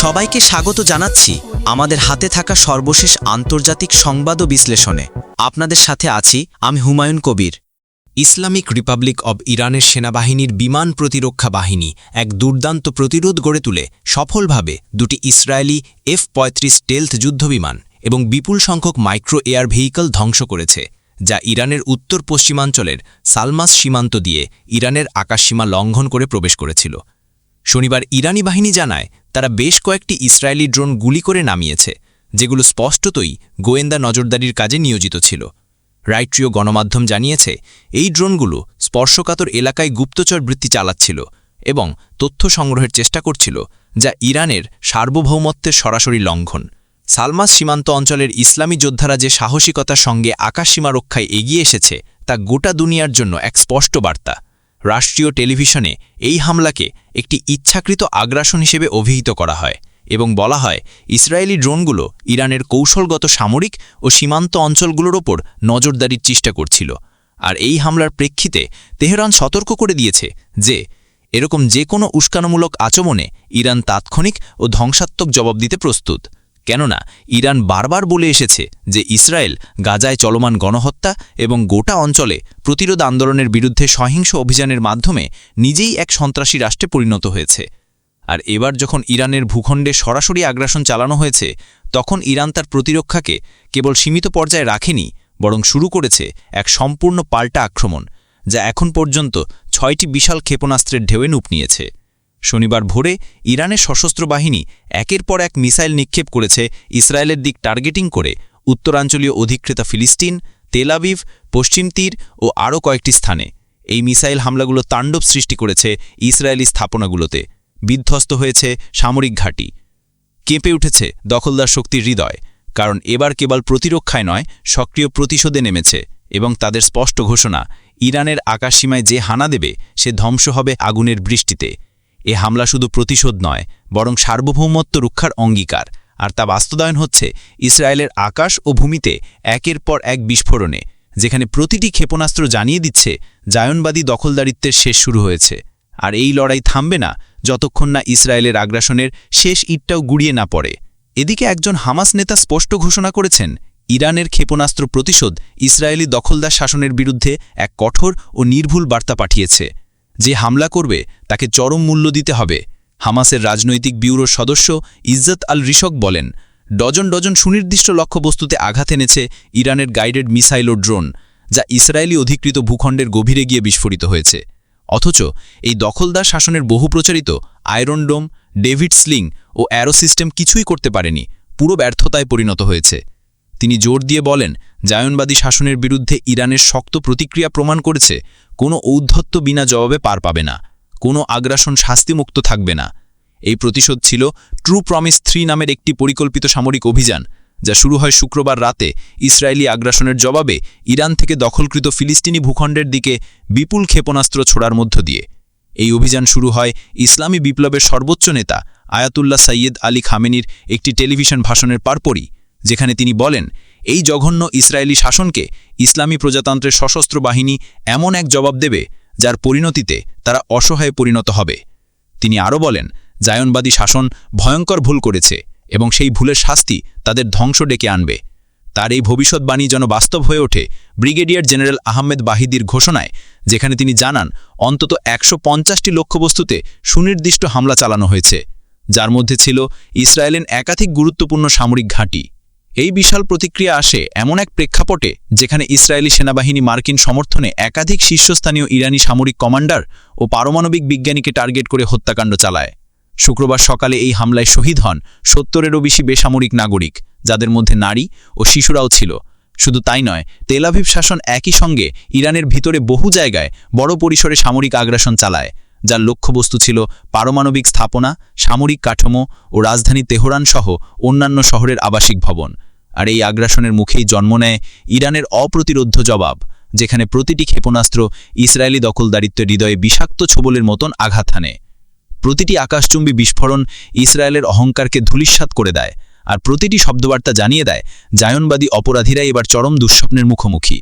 সবাইকে স্বাগত জানাচ্ছি আমাদের হাতে থাকা সর্বশেষ আন্তর্জাতিক সংবাদ বিশ্লেষণে। আপনাদের সাথে আছি আমি Humayun Kabir. Islamic Republic of ইরানের সেনাবাহিনীর বিমান প্রতিরক্ষা বাহিনী এক দুর্দান্ত প্রতিরোধ গড়ে তুলে সফলভাবে দুটি ইসরায়েলি এফ পঁয়ত্রিশ টেলথ যুদ্ধবিমান। এবং বিপুল সংখ্যক মাইক্রো এয়ার ভেহিকল ধ্বংস করেছে, যা ইরানের উত্তর পশ্চিমাঞ্চলের সালমাস সীমান্ত দিয়ে ইরানের আকাশসীমা লঙ্ঘন করে প্রবেশ করেছিল। শনিবার ইরানি বাহিনী জানায়, তারা বেশ কয়েকটি ইসরায়েলি ড্রোন গুলি করে নামিয়েছে, যেগুলো স্পষ্টতই গোয়েন্দা নজরদারির কাজে নিয়োজিত ছিল। রাইট্রিয় গণমাধ্যম জানিয়েছে, এই ড্রোনগুলো স্পর্শকাতর এলাকায় গুপ্তচর বৃত্তি চালাচ্ছিল এবং তথ্য সংগ্রহের চেষ্টা করছিল, যা ইরানের সার্বভৌমত্বের সরাসরি লঙ্ঘন। সালমাস সীমান্ত অঞ্চলের ইসলামী যোদ্ধারা যে সাহসিকতার সঙ্গে আকাশসীমা রক্ষায় এগিয়ে এসেছে, তা গোটা দুনিয়ার জন্য এক স্পষ্ট বার্তা। রাষ্ট্রীয় টেলিভিশনে এই হামলাকে একটি ইচ্ছাকৃত আগ্রাসন হিসেবে অভিহিত করা হয় এবং বলা হয়, ইসরায়েলি ড্রোনগুলো ইরানের কৌশলগত সামরিক ও সীমান্ত অঞ্চলগুলোর ওপর নজরদারির চেষ্টা করছিল। আর এই হামলার প্রেক্ষিতে তেহরান সতর্ক করে দিয়েছে যে, এরকম যে কোনো উস্কানোমূলক আচমনে ইরান তাৎক্ষণিক ও ধ্বংসাত্মক জবাব দিতে প্রস্তুত। কেননা ইরান বারবার বলে এসেছে যে ইসরায়েল গাজায় চলমান গণহত্যা এবং গোটা অঞ্চলে প্রতিরোধ আন্দোলনের বিরুদ্ধে সহিংস অভিযানের মাধ্যমে নিজেই এক সন্ত্রাসী রাষ্ট্রে পরিণত হয়েছে। আর এবার যখন ইরানের ভূখণ্ডে সরাসরি আগ্রাসন চালানো হয়েছে, তখন ইরান তার প্রতিরক্ষাকে কেবল সীমিত পর্যায়ে রাখেনি, বরং শুরু করেছে এক সম্পূর্ণ পাল্টা আক্রমণ, যা এখন পর্যন্ত ছয়টি বিশাল ক্ষেপণাস্ত্রের ঢেউয়ে নুপ নিয়েছে। শনিবার ভোরে ইরানের সশস্ত্র বাহিনী একের পর এক মিসাইল নিক্ষেপ করেছে ইসরায়েলের দিক টার্গেটিং করে। উত্তরাঞ্চলীয় অধিকৃতা ফিলিস্তিন তেলাবিভ পশ্চিম তীর ও আরও কয়েকটি স্থানে। এই মিসাইল হামলাগুলো তাণ্ডব সৃষ্টি করেছে ইসরায়েলি স্থাপনাগুলোতে। বিধ্বস্ত হয়েছে সামরিক ঘাঁটি। কেঁপে উঠেছে দখলদার শক্তির হৃদয়, কারণ এবার কেবল প্রতিরক্ষায় নয়, সক্রিয় প্রতিশোধে নেমেছে এবং তাদের স্পষ্ট ঘোষণা, ইরানের আকাশসীমায় যে হানা দেবে, সে ধ্বংস হবে আগুনের বৃষ্টিতে। এ হামলা শুধু প্রতিশোধ নয়, বরং সার্বভৌমত্ব রক্ষার অঙ্গীকার। আর তা বাস্তবায়ন হচ্ছে ইসরায়েলের আকাশ ও ভূমিতে একের পর এক বিস্ফোরণে, যেখানে প্রতিটি ক্ষেপণাস্ত্র জানিয়ে দিচ্ছে জায়নবাদী দখলদারিত্বের শেষ শুরু হয়েছে। আর এই লড়াই থামবে না যতক্ষণ না ইসরায়েলের আগ্রাসনের শেষ ইটটাও গুড়িয়ে না পড়ে। এদিকে একজন হামাস নেতা স্পষ্ট ঘোষণা করেছেন, ইরানের ক্ষেপণাস্ত্র প্রতিশোধ ইসরায়েলি দখলদার শাসনের বিরুদ্ধে এক কঠোর ও নির্ভুল বার্তা পাঠিয়েছে। যে হামলা করবে, তাকে চরম মূল্য দিতে হবে, হামাসের রাজনৈতিক ব্যুরোর সদস্য ইজ্জত আল রিশক বলেন। ডজন ডজন সুনির্দিষ্ট লক্ষ্যবস্তুতে আঘাত এনেছে ইরানের গাইডেড মিসাইল ও ড্রোন, যা ইসরায়েলি অধিকৃত ভূখণ্ডের গভীরে গিয়ে বিস্ফোরিত হয়েছে। অথচ এই দখলদার শাসনের বহু প্রচারিত আয়রন ডোম, ডেভিড স্লিং ও অ্যারো সিস্টেম কিছুই করতে পারেনি, পুরো ব্যর্থতায় পরিণত হয়েছে। তিনি জোর দিয়ে বলেন, জায়নবাদী শাসনের বিরুদ্ধে ইরানের শক্ত প্রতিক্রিয়া প্রমাণ করেছে কোনো ঔদ্ধত্য বিনা জবাবে পার পাবে না, কোনো আগ্রাসন শাস্তিমুক্ত থাকবে না। এই প্রতিশোধ ছিল ট্রু প্রমিস থ্রি নামের একটি পরিকল্পিত সামরিক অভিযান, যা শুরু হয় শুক্রবার রাতে ইসরায়েলি আগ্রাসনের জবাবে ইরান থেকে দখলকৃত ফিলিস্তিনি ভূখণ্ডের দিকে বিপুল ক্ষেপণাস্ত্র ছোড়ার মধ্য দিয়ে। এই অভিযান শুরু হয় ইসলামী বিপ্লবের সর্বোচ্চ নেতা আয়াতুল্লাহ সাইয়েদ আলী খামেনির একটি টেলিভিশন ভাষণের পারপরই, যেখানে তিনি বলেন এই জঘন্য ইসরায়েলি শাসনকে ইসলামী প্রজাতন্ত্রের সশস্ত্র বাহিনী এমন এক জবাব দেবে, যার পরিণতিতে তারা অসহায় পরিণত হবে। তিনি আরও বলেন, জায়নবাদী শাসন ভয়ঙ্কর ভুল করেছে এবং সেই ভুলের শাস্তি তাদের ধ্বংস ডেকে আনবে। তার এই ভবিষ্যৎবাণী যেন বাস্তব হয়ে ওঠে, ব্রিগেডিয়ার জেনারেল আহমেদ বাহিদির ঘোষণায়, যেখানে তিনি জানান, অন্তত একশো পঞ্চাশটি লক্ষ্যবস্তুতে সুনির্দিষ্ট হামলা চালানো হয়েছে, যার মধ্যে ছিল ইসরায়েলের একাধিক গুরুত্বপূর্ণ সামরিক ঘাঁটি। এই বিশাল প্রতিক্রিয়া আসে এমন এক প্রেক্ষাপটে যেখানে ইসরায়েলি সেনাবাহিনী মার্কিন সমর্থনে একাধিক শীর্ষস্থানীয় ইরানি সামরিক কমান্ডার ও পারমাণবিক বিজ্ঞানীকে টার্গেট করে হত্যাকাণ্ড চালায়। শুক্রবার সকালে এই হামলায় শহীদ হন সত্তরেরও বেশি বেসামরিক নাগরিক, যাদের মধ্যে নারী ও শিশুরাও ছিল। শুধু তাই নয় তেলাভিভ শাসন একই সঙ্গে ইরানের ভিতরে বহু জায়গায় বড় পরিসরে সামরিক আগ্রাসন চালায়। যার লক্ষ্যবস্তু ছিল পারমাণবিক স্থাপনা, সামরিক কাঠামো ও রাজধানী তেহরান সহ অন্যান্য শহরের আবাসিক ভবন। আর এই আগ্রাসনের মুখেই জন্ম নেয় ইরানের অপ্রতিরোধ্য জবাব, যেখানে প্রতিটি ক্ষেপণাস্ত্র ইসরায়েলি দখলদারিত্বের হৃদয়ে বিষাক্ত ছোবলের মতন আঘাত হানে। প্রতিটি আকাশচুম্বী বিস্ফোরণ ইসরায়েলের অহংকারকে ধূলিস্বাত করে দেয়, আর প্রতিটি শব্দবার্তা জানিয়ে দেয়, জায়নবাদী অপরাধীরাই এবার চরম দুঃস্বপ্নের মুখোমুখি।